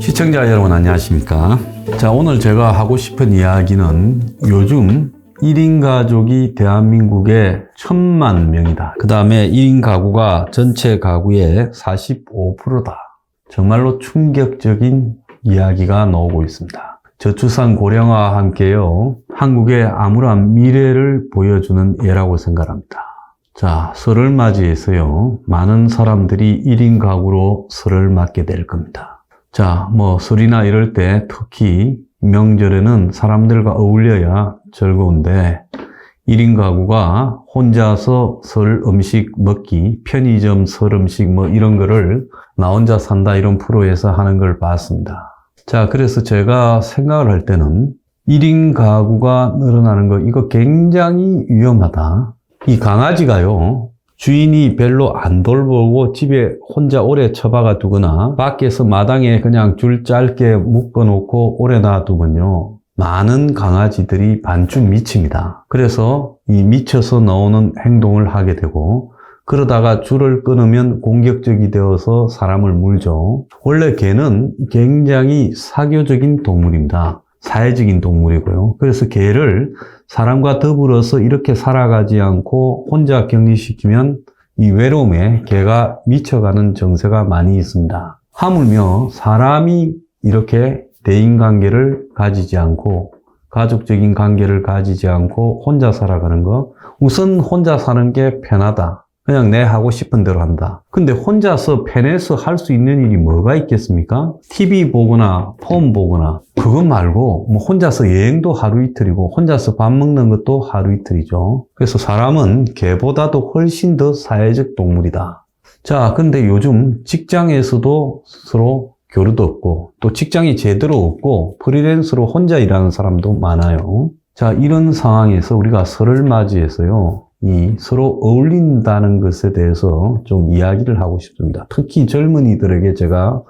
시청자 여러분 안녕하십니까? 자, 오늘 제가 하고 싶은 이야기는 요즘 1인 가족이 대한민국에 천만 명이다. 그 다음에 1인 가구가 전체 가구의 45%다. 정말로 충격적인 이야기가 나오고 있습니다. 저출산 고령화와 함께요, 한국의 암울한 미래를 보여주는 예라고 생각합니다. 자, 설을 맞이해서요, 많은 사람들이 1인 가구로 설을 맞게 될 겁니다. 자, 뭐, 설이나 이럴 때 특히 명절에는 사람들과 어울려야 즐거운데, 1인 가구가 혼자서 설 음식 먹기, 편의점 설 음식 뭐 이런 거를 나 혼자 산다 이런 프로에서 하는 걸 봤습니다. 자, 그래서 제가 생각을 할 때는 1인 가구가 늘어나는 거 이거 굉장히 위험하다. 이 강아지가요, 주인이 별로 안 돌보고 집에 혼자 오래 처박아 두거나 밖에서 마당에 그냥 줄 짧게 묶어 놓고 오래 놔두면요. 많은 강아지들이 반쯤 미칩니다. 그래서 이 미쳐서 나오는 행동을 하게 되고 그러다가 줄을 끊으면 공격적이 되어서 사람을 물죠. 원래 개는 굉장히 사교적인 동물입니다. 사회적인 동물이고요. 그래서 개를 사람과 더불어서 이렇게 살아가지 않고 혼자 격리시키면 이 외로움에 개가 미쳐가는 정세가 많이 있습니다. 하물며 사람이 이렇게 대인관계를 가지지 않고 가족적인 관계를 가지지 않고 혼자 살아가는 거 우선 혼자 사는 게 편하다. 그냥 내 하고 싶은 대로 한다. 근데 혼자서 편해서 할 수 있는 일이 뭐가 있겠습니까? TV 보거나 폰 보거나 그것 말고 뭐 혼자서 여행도 하루 이틀이고 혼자서 밥 먹는 것도 하루 이틀이죠. 그래서 사람은 개보다도 훨씬 더 사회적 동물이다. 자, 근데 요즘 직장에서도 서로 교류도 없고 또 직장이 제대로 없고 프리랜서로 혼자 일하는 사람도 많아요. 자, 이런 상황에서 우리가 설을 맞이해서요. 이 서로 어울린다는 것에 대해서 좀 이야기를 하고 싶습니다. 특히 젊은이들에게 제가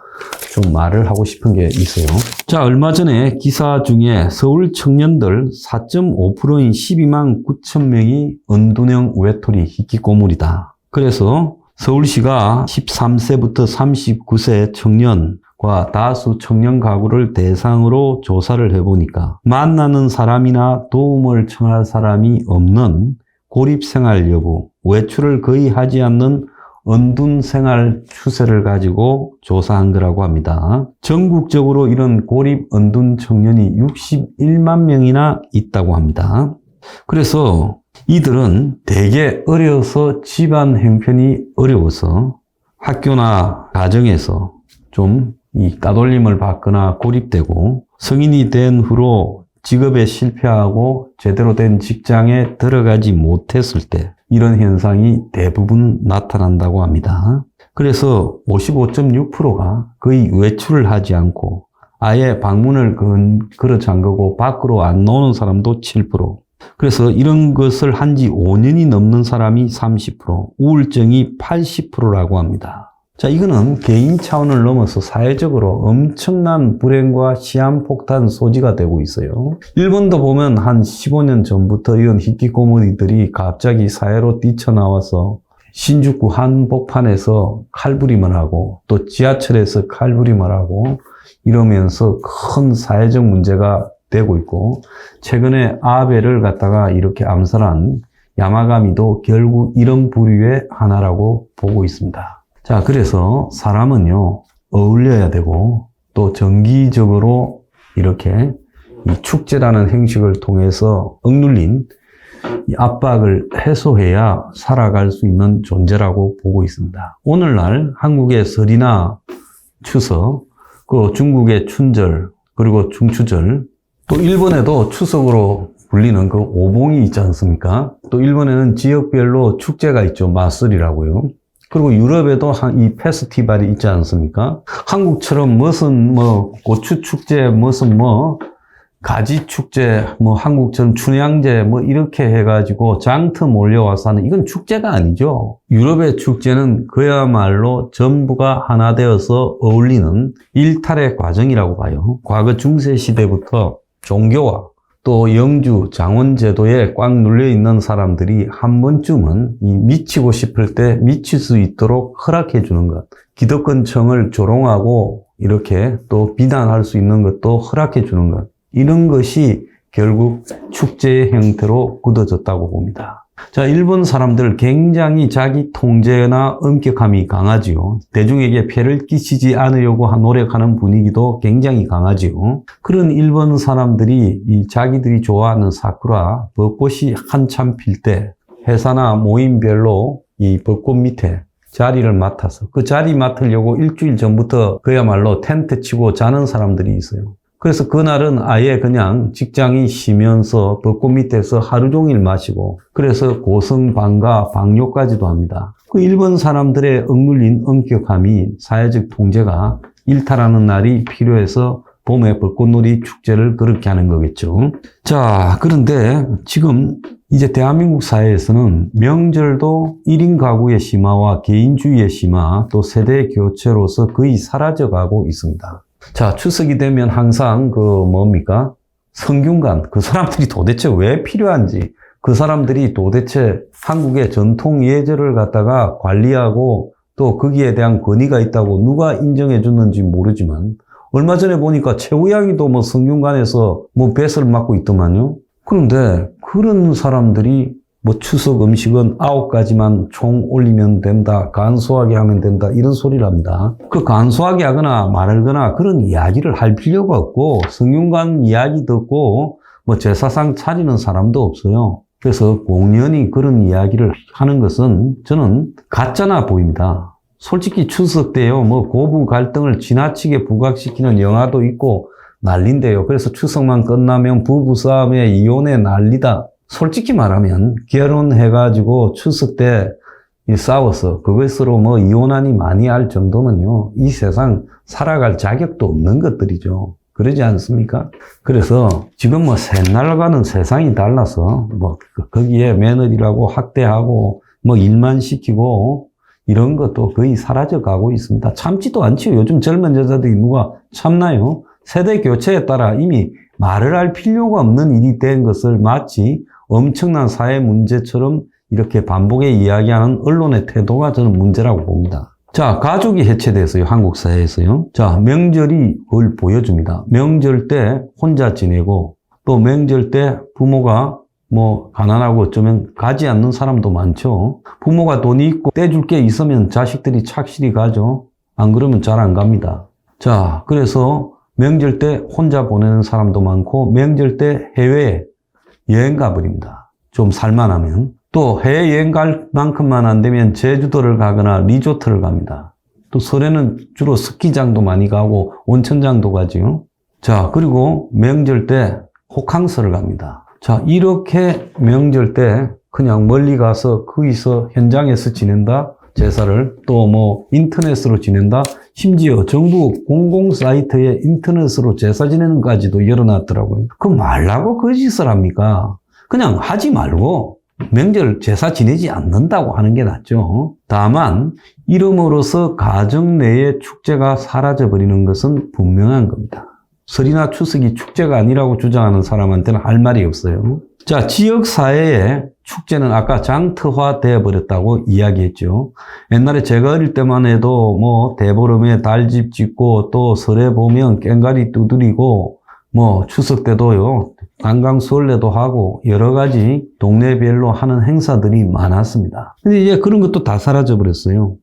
좀 말을 하고 싶은 게 있어요. 자, 얼마 전에 기사 중에 서울 청년들 4.5%인 12만 9천 명이 은둔형 외톨이 희귀꼬물이다. 그래서 서울시가 13세부터 39세 청년 과 다수 청년 가구를 대상으로 조사를 해보니까 만나는 사람이나 도움을 청할 사람이 없는 고립 생활 여부, 외출을 거의 하지 않는 은둔 생활 추세를 가지고 조사한 거라고 합니다. 전국적으로 이런 고립 은둔 청년이 61만 명이나 있다고 합니다. 그래서 이들은 대개 어려서 집안 형편이 어려워서 학교나 가정에서 좀이 따돌림을 받거나 고립되고 성인이 된 후로 직업에 실패하고 제대로 된 직장에 들어가지 못했을 때 이런 현상이 대부분 나타난다고 합니다. 그래서 55.6%가 거의 외출을 하지 않고 아예 방문을 걸어 잠그고 밖으로 안 나오는 사람도 7%. 그래서 이런 것을 한 지 5년이 넘는 사람이 30%, 우울증이 80%라고 합니다. 자, 이거는 개인 차원을 넘어서 사회적으로 엄청난 불행과 시한폭탄 소지가 되고 있어요. 일본도 보면 한 15년 전부터 이런 히키코모리들이 갑자기 사회로 뛰쳐나와서 신주쿠 한복판에서 칼부림을 하고 또 지하철에서 칼부림을 하고 이러면서 큰 사회적 문제가 되고 있고 최근에 아베를 갖다가 이렇게 암살한 야마가미도 결국 이런 부류의 하나라고 보고 있습니다. 자, 그래서 사람은요, 어울려야 되고, 또 정기적으로 이렇게 이 축제라는 행식을 통해서 억눌린 압박을 해소해야 살아갈 수 있는 존재라고 보고 있습니다. 오늘날 한국의 설이나 추석, 그 중국의 춘절, 그리고 중추절, 또 일본에도 추석으로 불리는 그 오봉이 있지 않습니까? 또 일본에는 지역별로 축제가 있죠. 마술이라고요. 그리고 유럽에도 이 페스티벌이 있지 않습니까? 한국처럼 무슨 뭐 고추 축제, 무슨 뭐 가지 축제, 뭐 한국처럼 춘향제 뭐 이렇게 해가지고 장터 몰려와서 하는 이건 축제가 아니죠. 유럽의 축제는 그야말로 전부가 하나 되어서 어울리는 일탈의 과정이라고 봐요. 과거 중세 시대부터 종교와 또 영주 장원 제도에 꽉 눌려 있는 사람들이 한 번쯤은 이 미치고 싶을 때 미칠 수 있도록 허락해 주는 것. 기득권층을 조롱하고 이렇게 또 비난할 수 있는 것도 허락해 주는 것. 이런 것이 결국 축제의 형태로 굳어졌다고 봅니다. 자, 일본 사람들 굉장히 자기 통제나 엄격함이 강하지요. 대중에게 폐를 끼치지 않으려고 하- 노력하는 분위기도 굉장히 강하지요. 그런 일본 사람들이 이 자기들이 좋아하는 사쿠라, 벚꽃이 한참 필 때 회사나 모임별로 이 벚꽃 밑에 자리를 맡아서 그 자리 맡으려고 일주일 전부터 그야말로 텐트 치고 자는 사람들이 있어요. 그래서 그날은 아예 그냥 직장이 쉬면서 벚꽃 밑에서 하루 종일 마시고 그래서 고성방가 방뇨까지도 합니다. 그 일본 사람들의 억눌린 엄격함이 사회적 통제가 일탈하는 날이 필요해서 봄에 벚꽃놀이 축제를 그렇게 하는 거겠죠. 자, 그런데 지금 이제 대한민국 사회에서는 명절도 1인 가구의 심화와 개인주의의 심화, 또 세대 교체로서 거의 사라져가고 있습니다. 자, 추석이 되면 항상 그 뭡니까? 성균관, 그 사람들이 도대체 왜 필요한지, 그 사람들이 도대체 한국의 전통 예절을 갖다가 관리하고 또 거기에 대한 권위가 있다고 누가 인정해 줬는지 모르지만 얼마 전에 보니까 최우양이도 뭐 성균관에서 뭐 뱃을 맞고 있더만요. 그런데 그런 사람들이 뭐 추석 음식은 아홉 가지만 총 올리면 된다, 간소하게 하면 된다, 이런 소리를 합니다. 그 간소하게 하거나 말하거나 그런 이야기를 할 필요가 없고, 성균관 이야기 듣고 뭐 제사상 차리는 사람도 없어요. 그래서 공연히 그런 이야기를 하는 것은 저는 가짜나 보입니다. 솔직히 추석 때요, 뭐 고부 갈등을 지나치게 부각시키는 영화도 있고 난린데요. 그래서 추석만 끝나면 부부 싸움에 이혼에 난리다. 솔직히 말하면 결혼해가지고 추석 때이 싸워서 그것으로 뭐 이혼하니 많이 할 정도면요. 이 세상 살아갈 자격도 없는 것들이죠. 그러지 않습니까? 그래서 지금 뭐 새날과는 세상이 달라서 뭐 그- 거기에 며느리라고 학대하고 뭐 일만 시키고 이런 것도 거의 사라져 가고 있습니다. 참지도 않지요. 요즘 젊은 여자들이 누가 참나요? 세대 교체에 따라 이미 말을 할 필요가 없는 일이 된 것을 마치 엄청난 사회 문제처럼 이렇게 반복해 이야기하는 언론의 태도가 저는 문제라고 봅니다. 자, 가족이 해체됐어요. 한국 사회에서요. 자, 명절이 그걸 보여줍니다. 명절 때 혼자 지내고 또 명절 때 부모가 뭐 가난하고 어쩌면 가지 않는 사람도 많죠. 부모가 돈이 있고 떼줄 게 있으면 자식들이 착실히 가죠. 안 그러면 잘 안 갑니다. 자, 그래서 명절 때 혼자 보내는 사람도 많고 명절 때 해외에 여행 가버립니다. 좀 살만하면. 또 해외여행 갈 만큼만 안 되면 제주도를 가거나 리조트를 갑니다. 또 설에는 주로 스키장도 많이 가고 온천장도 가지요. 자, 그리고 명절 때 호캉스를 갑니다. 자, 이렇게 명절 때 그냥 멀리 가서 거기서 현장에서 지낸다. 제사를 또 뭐 인터넷으로 지낸다. 심지어 정부 공공 사이트에 인터넷으로 제사 지내는 까지도 열어놨더라고요. 그 말라고 그 짓을 합니까? 그냥 하지 말고 명절 제사 지내지 않는다고 하는 게 낫죠. 다만 이름으로써 가정 내의 축제가 사라져 버리는 것은 분명한 겁니다. 설이나 추석이 축제가 아니라고 주장하는 사람한테는 할 말이 없어요. 자, 지역 사회의 축제는 아까 장터화 되어 버렸다고 이야기했죠. 옛날에 제가 어릴 때만 해도 뭐 대보름에 달집 짓고 또 설에 보면 깽가리 두드리고 뭐 추석 때도요 관광수월래도 하고 여러 가지 동네별로 하는 행사들이 많았습니다. 근데 이제 그런 것도 다 사라져 버렸어요.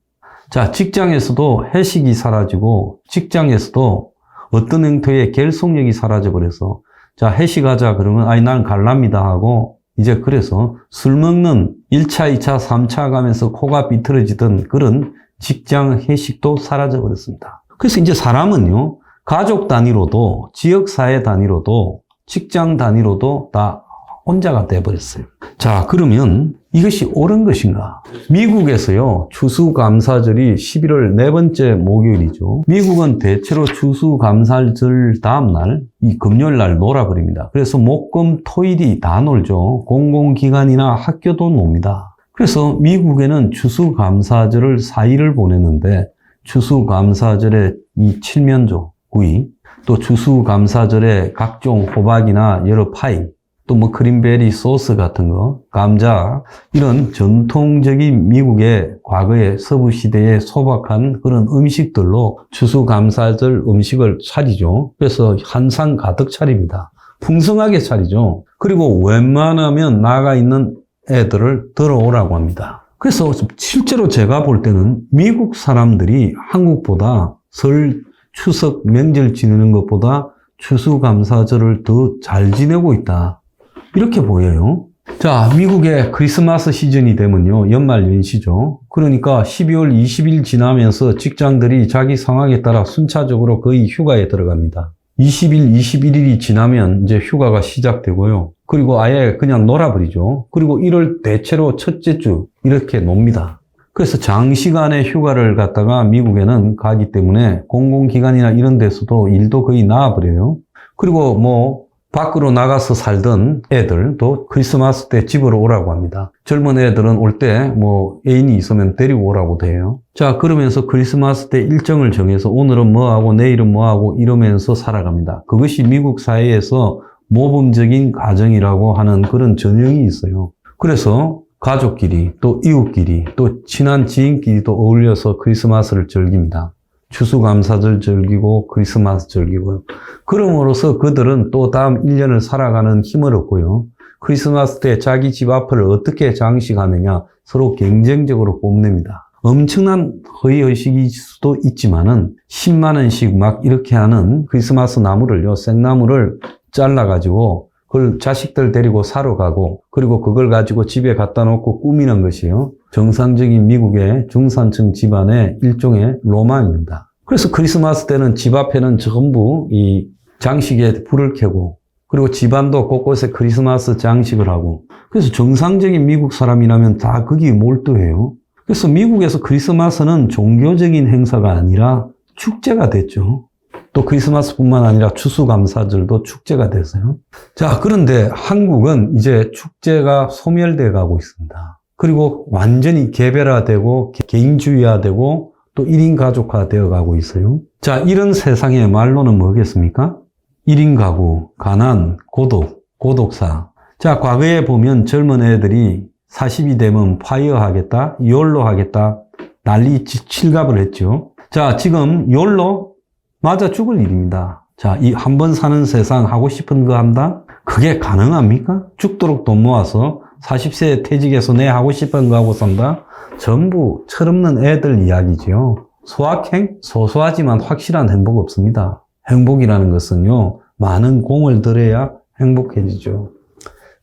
자 직장에서도 회식이 사라지고 직장에서도 어떤 행태의 결속력이 사라져 버려서 자 회식하자 그러면 아니 난 갈랍니다 하고 이제 그래서 술 먹는 1차, 2차, 3차 가면서 코가 비틀어지던 그런 직장 회식도 사라져 버렸습니다. 그래서 이제 사람은요, 가족 단위로도, 지역 사회 단위로도, 직장 단위로도 다 혼자가 돼버렸어요. 자, 그러면 이것이 옳은 것인가? 미국에서요, 추수감사절이 11월 네 번째 목요일이죠. 미국은 대체로 추수감사절 다음날, 이 금요일날 놀아버립니다. 그래서 목금, 토일이 다 놀죠. 공공기관이나 학교도 놉니다. 그래서 미국에는 추수감사절을 4일을 보내는데, 추수감사절에 이 칠면조, 구이, 또 추수감사절에 각종 호박이나 여러 파이, 또 뭐 크림베리 소스 같은 거, 감자 이런 전통적인 미국의 과거의 서부 시대에 소박한 그런 음식들로 추수감사절 음식을 차리죠. 그래서 한상 가득 차립니다. 풍성하게 차리죠. 그리고 웬만하면 나가 있는 애들을 들어오라고 합니다. 그래서 실제로 제가 볼 때는 미국 사람들이 한국보다 설, 추석, 명절 지내는 것보다 추수감사절을 더 잘 지내고 있다. 이렇게 보여요. 자, 미국의 크리스마스 시즌이 되면요. 연말 연시죠. 그러니까 12월 20일 지나면서 직장들이 자기 상황에 따라 순차적으로 거의 휴가에 들어갑니다. 20일, 21일이 지나면 이제 휴가가 시작되고요. 그리고 아예 그냥 놀아버리죠. 그리고 1월 대체로 첫째 주 이렇게 놉니다. 그래서 장시간의 휴가를 갖다가 미국에는 가기 때문에 공공기관이나 이런 데서도 일도 거의 나와버려요. 그리고 뭐 밖으로 나가서 살던 애들도 크리스마스 때 집으로 오라고 합니다. 젊은 애들은 올 때 뭐 애인이 있으면 데리고 오라고 돼요. 자, 그러면서 크리스마스 때 일정을 정해서 오늘은 뭐 하고 내일은 뭐 하고 이러면서 살아갑니다. 그것이 미국 사회에서 모범적인 가정이라고 하는 그런 전형이 있어요. 그래서 가족끼리 또 이웃끼리 또 친한 지인끼리도 어울려서 크리스마스를 즐깁니다. 추수감사절 즐기고 크리스마스 즐기고요. 그럼으로써 그들은 또 다음 1년을 살아가는 힘을 얻고요. 크리스마스 때 자기 집 앞을 어떻게 장식하느냐 서로 경쟁적으로 뽐냅니다. 엄청난 허위의식일 수도 있지만은 10만 원씩 막 이렇게 하는 크리스마스 나무를요, 생나무를 잘라가지고 그걸 자식들 데리고 사러 가고 그리고 그걸 가지고 집에 갖다 놓고 꾸미는 것이요. 정상적인 미국의 중산층 집안의 일종의 로망입니다. 그래서 크리스마스 때는 집 앞에는 전부 이 장식에 불을 켜고 그리고 집안도 곳곳에 크리스마스 장식을 하고 그래서 정상적인 미국 사람이라면 다 거기에 몰두해요. 그래서 미국에서 크리스마스는 종교적인 행사가 아니라 축제가 됐죠. 또 크리스마스뿐만 아니라 추수감사절도 축제가 됐어요. 자, 그런데 한국은 이제 축제가 소멸돼 가고 있습니다. 그리고 완전히 개별화되고 개- 개인주의화되고 또 1인 가족화 되어 가고 있어요. 자, 이런 세상의 말로는 뭐겠습니까? 1인 가구, 가난, 고독, 고독사. 자, 과거에 보면 젊은 애들이 40이 되면 파이어 하겠다, 욜로 하겠다, 난리 치- 칠갑을 했죠. 자, 지금 욜로 맞아 죽을 일입니다. 자, 이 한 번 사는 세상 하고 싶은 거 한다? 그게 가능합니까? 죽도록 돈 모아서 40세에 퇴직해서 내 하고 싶은 거 하고 산다? 전부 철없는 애들 이야기지요. 소확행? 소소하지만 확실한 행복 없습니다. 행복이라는 것은요, 많은 공을 들여야 행복해지죠.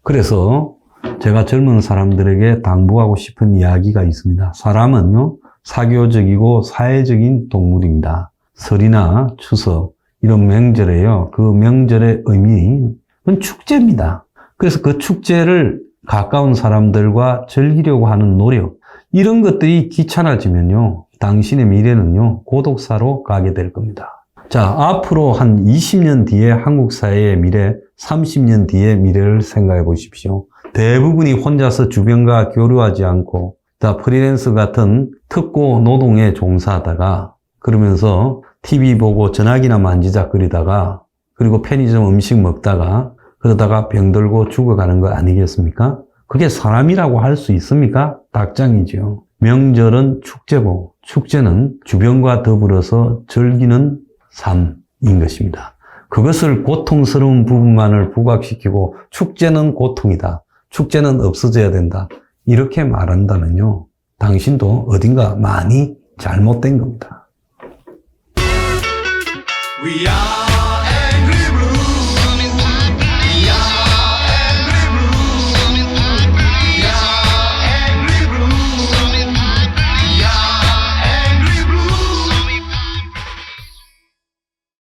그래서 제가 젊은 사람들에게 당부하고 싶은 이야기가 있습니다. 사람은요, 사교적이고 사회적인 동물입니다. 설이나 추석, 이런 명절에요. 그 명절의 의미는 축제입니다. 그래서 그 축제를 가까운 사람들과 즐기려고 하는 노력, 이런 것들이 귀찮아지면요. 당신의 미래는요, 고독사로 가게 될 겁니다. 자, 앞으로 한 20년 뒤에 한국 사회의 미래, 30년 뒤의 미래를 생각해 보십시오. 대부분이 혼자서 주변과 교류하지 않고, 다 프리랜서 같은 특고 노동에 종사하다가, 그러면서 TV 보고 전화기나 만지작거리다가, 그리고 편의점 음식 먹다가, 그러다가 병들고 죽어가는 거 아니겠습니까? 그게 사람이라고 할 수 있습니까? 닭장이죠. 명절은 축제고, 축제는 주변과 더불어서 즐기는 삶인 것입니다. 그것을 고통스러운 부분만을 부각시키고 축제는 고통이다. 축제는 없어져야 된다. 이렇게 말한다면요. 당신도 어딘가 많이 잘못된 겁니다. We are